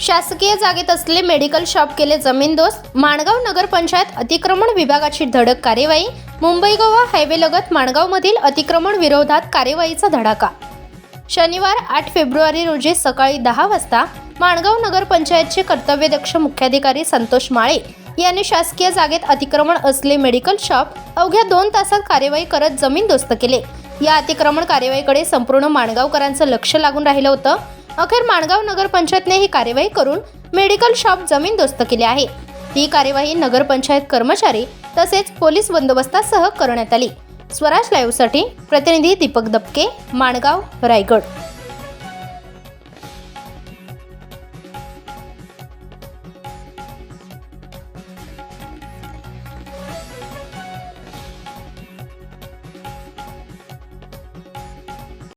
शासकीय जागेत असले मेडिकल शॉप केले जमीनदोस्त माणगाव नगरपंचायत अतिक्रमण विभागाची धडक कार्यवाही. मुंबई गोवा हायवे लगत माणगावमधील अतिक्रमण विरोधात कार्यवाहीचा धडाका. शनिवार आठ फेब्रुवारी रोजी सकाळी दहा वाजता माणगाव नगरपंचायतचे कर्तव्यदक्ष मुख्याधिकारी संतोष माळे यांनी शासकीय जागेत अतिक्रमण असले मेडिकल शॉप अवघ्या दोन तासात कार्यवाही करत जमीनदोस्त केले. या अतिक्रमण कार्यवाहीकडे संपूर्ण माणगावकरांचं लक्ष लागून राहिलं होतं. अखेर माणगाव नगरपंचायतने ही कार्यवाही करून मेडिकल शॉप जमीनदोस्त केली आहे. ही कार्यवाही नगरपंचायत कर्मचारी तसेच पोलीस बंदोबस्तासह करण्यात आली. स्वराज लाईव्हसाठी प्रतिनिधी दीपक दपके माणगाव रायगड.